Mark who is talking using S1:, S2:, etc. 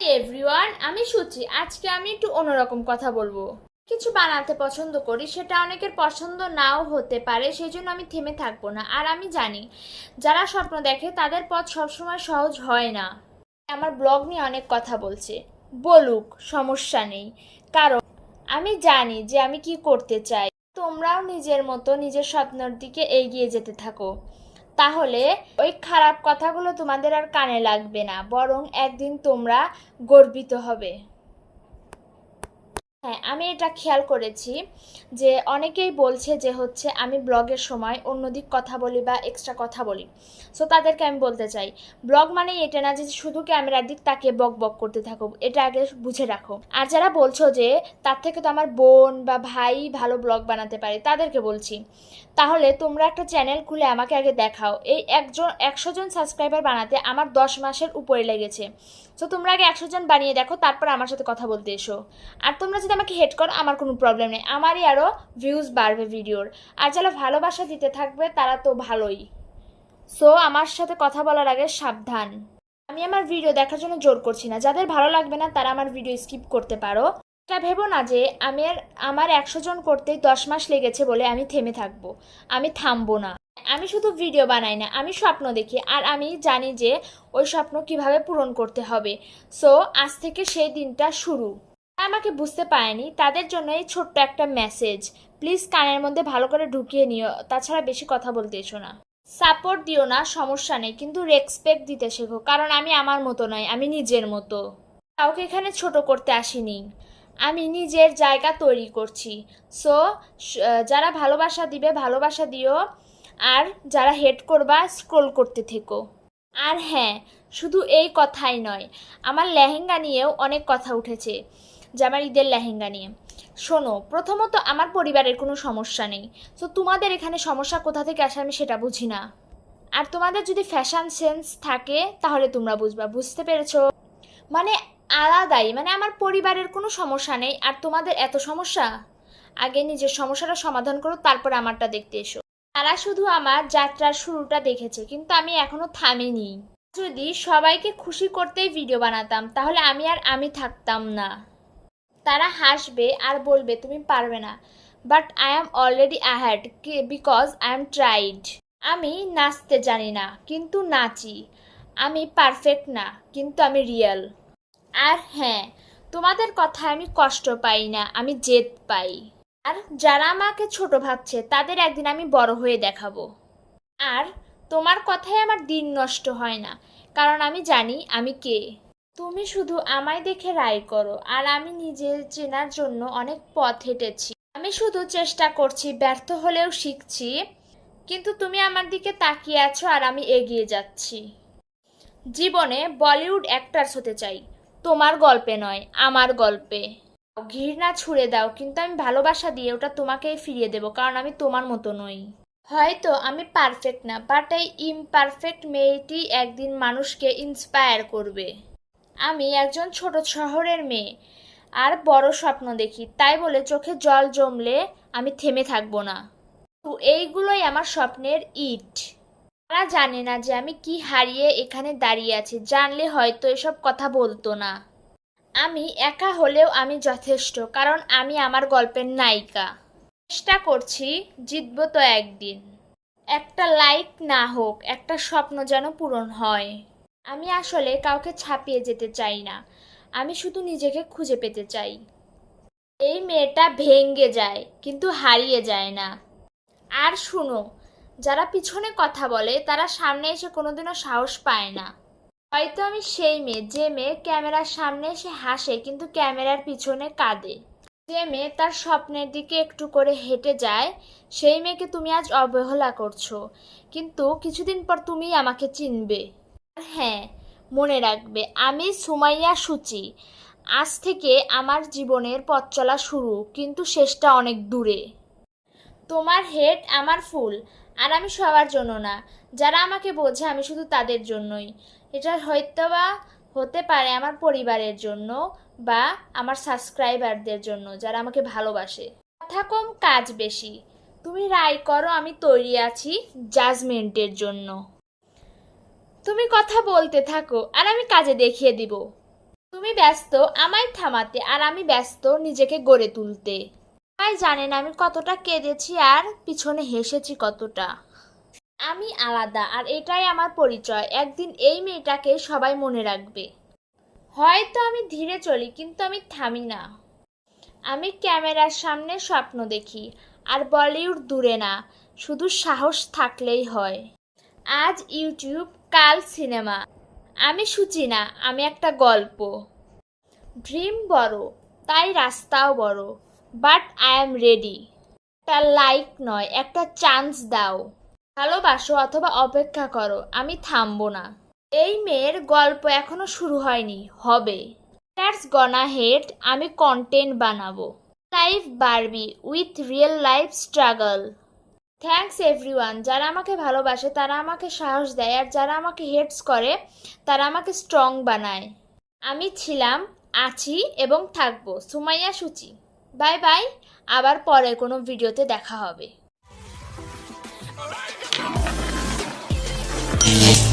S1: Everyone আমি সুচি। আজকে আমি একটু অন্যরকম কথা বলব। কিছু বানাতে পছন্দ করি, সেটা অনেকের পছন্দ নাও হতে পারে সেই জন্য আমি থেমে থাকব না। আর আমি জানি, যারা স্বপ্ন দেখে, তাদের পথ সবসময় সহজ হয় না। আমার ব্লগ নিয়ে অনেক কথা বলছে। বলুক, সমস্যা নেই। কারণ, আমি জানি যে আমি কি করতে চাই। তোমরাও নিজের মতো নিজের স্বপ্নের দিকে এগিয়ে যেতে থাকো। তাহলে ওই খারাপ কথাগুলো তোমাদের আর কানে লাগবে না বরং একদিন তোমরা গর্বিত হবে। হ্যাঁ আমি এটা খেয়াল করেছি যে অনেকেই বলছে যে হচ্ছে আমি ব্লগের সময় অন্যদিক কথা বলি বা এক্সট্রা কথা বলি। সো তাদেরকে আমি বলতে চাই, ব্লগ মানে এটা না যে শুধু ক্যামেরার দিক তাকে বক বক করতে থাকো, এটা আগে বুঝে রাখো। আর যারা বলছো যে তার থেকে তো আমার বোন বা ভাই ভালো ব্লগ বানাতে পারে, তাদেরকে বলছি, তাহলে তোমরা একটা চ্যানেল খুলে আমাকে আগে দেখাও। এই একজন, একশো জন সাবস্ক্রাইবার বানাতে আমার দশ মাসের উপরে লেগেছে। তো তোমরা আগে একশো জন বানিয়ে দেখো, তারপর আমার সাথে কথা বলতে এসো। আর তোমরা যদি আমাকে হেড করো, আমার কোনো প্রবলেম নেই। আমারই আরও ভিউজ বাড়বে ভিডিওর। আর যারা ভালোবাসা দিতে থাকবে, তারা তো ভালোই। সো আমার সাথে কথা বলার আগে সাবধান। আমি আমার ভিডিও দেখার জন্য জোর করছি না। যাদের ভালো লাগবে না, তারা আমার ভিডিও স্কিপ করতে পারো। এটা ভেবো না যে, আমি আমার একশো জন করতেই দশ মাস লেগেছে বলে আমি থেমে থাকব। আমি থামবো না। আমি শুধু ভিডিও বানাই না, আমি স্বপ্ন দেখি আর আমি জানি যে ওই স্বপ্ন কীভাবে পূরণ করতে হবে। সো আজ থেকে সেই দিনটা শুরু। আমাকে বুঝতে পারেনি, তাদের জন্য এই ছোট্ট একটা মেসেজ প্লিজ কানের মধ্যে ভালো করে ঢুকিয়ে নিও, তাছাড়া বেশি কথা বলতে এসো না। সাপোর্ট দিও না, সমস্যা নেই, কিন্তু রেসপেক্ট দিতে শেখো, কারণ আমি আমার মতো নয় আমি নিজের মতো। কাউকে এখানে ছোট করতে আসিনি। আমি নিজের জায়গা তৈরি করছি। সো, যারা ভালোবাসা দিবে, ভালোবাসা দিও। আর যারা হেড করবা স্ক্রোল করতে থেকো। আর হ্যাঁ শুধু এই কথাই নয়, আমার লেহেঙ্গা নিয়েও অনেক কথা উঠেছে, যে আমার ঈদের লেহেঙ্গা নিয়ে। শোনো, প্রথমত আমার পরিবারের কোনো সমস্যা নেই। তো তোমাদের এখানে সমস্যা কোথা থেকে আসে আমি সেটা বুঝি না। আর তোমাদের যদি ফ্যাশন সেন্স থাকে, তাহলে তোমরা বুঝবা, বুঝতে পেরেছ? মানে আলাদাই মানে আমার পরিবারের কোনো সমস্যা নেই, আর তোমাদের এত সমস্যা? আগে নিজের সমস্যাটা সমাধান করো, তারপর আমারটা দেখতে এসো। তারা শুধু আমার যাত্রার শুরুটা দেখেছে, কিন্তু আমি এখনও থামিনি। যদি সবাইকে খুশি করতেই ভিডিও বানাতাম, তাহলে আমি আর আমি থাকতাম না। তারা হাসবে আর বলবে, তুমি পারবে না। But I am already ahead because I am tried আমি নাচতে জানি না, কিন্তু নাচি। আমি পারফেক্ট না, কিন্তু আমি রিয়েল আর হ্যাঁ তোমাদের কথায় আমি কষ্ট পাই না, আমি জেদ পাই। আর যারা আমাকে ছোট ভাবছে, তাদের একদিন আমি বড় হয়ে দেখাবো। আর তোমার কথায় আমার দিন নষ্ট হয় না, কারণ আমি জানি আমি কে। তুমি শুধু আমায় দেখে রায় করো, আর আমি নিজে চেনার জন্য অনেক পথ হেঁটেছি। আমি শুধু চেষ্টা করছি, ব্যর্থ হলেও শিখছি, কিন্তু তুমি আমার দিকে তাকিয়ে আছো আর আমি এগিয়ে যাচ্ছি। জীবনে বলিউড অ্যাক্টার্স হতে চাই, তোমার গল্পে নয়, আমার গল্পে। ঘৃণা ছুড়ে দাও, কিন্তু আমি ভালোবাসা দিয়ে ওটা তোমাকেই ফিরিয়ে দেবো, কারণ আমি তোমার মতো নই। হয়তো আমি পারফেক্ট না বাট এই ইমপারফেক্ট মেয়েটি একদিন মানুষকে ইন্সপায়ার করবে। আমি একজন ছোট শহরের মেয়ে, আর বড় স্বপ্ন দেখি, তাই বলে চোখে জল জমলে আমি থেমে থাকব না। তো এইগুলোই আমার স্বপ্নের ইট। তারা জানে না যে আমি কি হারিয়ে এখানে দাঁড়িয়ে আছি, জানলে হয়তো এসব কথা বলতো না। আমি একা হলেও আমি যথেষ্ট, কারণ আমি আমার গল্পের নায়িকা। চেষ্টা করছি জিতবো তো একদিন। একটা লাইক না হোক, একটা স্বপ্ন যেন পূরণ হয়। আমি আসলে কাউকে ছাপিয়ে যেতে চাই না। আমি শুধু নিজেকে খুঁজে পেতে চাই। এই মেয়েটা ভেঙ্গে যায়, কিন্তু হারিয়ে যায় না। আর শুনো, যারা পিছনে কথা বলে, তারা সামনে এসে কোনোদিনও সাহস পায় না। হয়তো আমি সেই মেয়ে, যে মেয়ে ক্যামেরার সামনে এসে হাসে কিন্তু ক্যামেরার পিছনে কাঁদে। যে মেয়ে তার স্বপ্নের দিকে একটু করে হেঁটে যায়, সেই মেয়েকে তুমি আজ অবহেলা করছ। কিন্তু কিছুদিন পর তুমি আমাকে চিনবে। আর হ্যাঁ মনে রাখবে, আমি সুমাইয়া সুচি। আজ থেকে আমার জীবনের পথ চলা শুরু, কিন্তু শেষটা অনেক দূরে। তোমার হেড আমার ফুল, আর আমি সবার জন্য না। যারা আমাকে বোঝে, আমি শুধু তাদের জন্যই। এটা হয়তো বা হতে পারে আমার পরিবারের জন্য বা আমার সাবস্ক্রাইবারদের জন্য, যারা আমাকে ভালোবাসে। কথা কম, কাজ বেশি। তুমি রায় করো, আমি তৈরি আছি জাজমেন্টের জন্য। তুমি কথা বলতে থাকো, আর আমি কাজে দেখিয়ে দিব। তুমি ব্যস্ত, আমায় থামাতে, আর আমি ব্যস্ত নিজেকে গড়ে তুলতে। সবাই জানেন আমি কতটা কেঁদেছি আর পিছনে হেসেছি কতটা। আমি আলাদা আর এটাই আমার পরিচয়। একদিন এই মেয়েটাকে সবাই মনে রাখবে। হয়তো আমি ধীরে চলি, কিন্তু আমি থামি না। আমি ক্যামেরার সামনে স্বপ্ন দেখি, আর বলিউড দূরে না, শুধু সাহস থাকলেই হয়। আজ ইউটিউব, কাল সিনেমা। আমি সুচি না, আমি একটা গল্প। ড্রিম বড়, তাই রাস্তাও বড়, বাট আই এম রেডি। একটা লাইক নয়, একটা চান্স দাও। ভালোবাসো অথবা অপেক্ষা করো, আমি থামবো না। এই মেয়ের গল্প এখনও শুরু হয়নি, হবে। দ্যাটস গনা হেড আমি কন্টেন্ট বানাবো। Life Barbie with real life struggle thanks everyone যারা আমাকে ভালোবাসে, তারা আমাকে সাহস দেয়, আর যারা আমাকে হেডস করে, তারা আমাকে স্ট্রং বানায়। আমি ছিলাম, আছি এবং থাকব। সুমাইয়া সুচি। বাই বাই আবার পরের কোনো ভিডিওতে দেখা হবে। Thank you.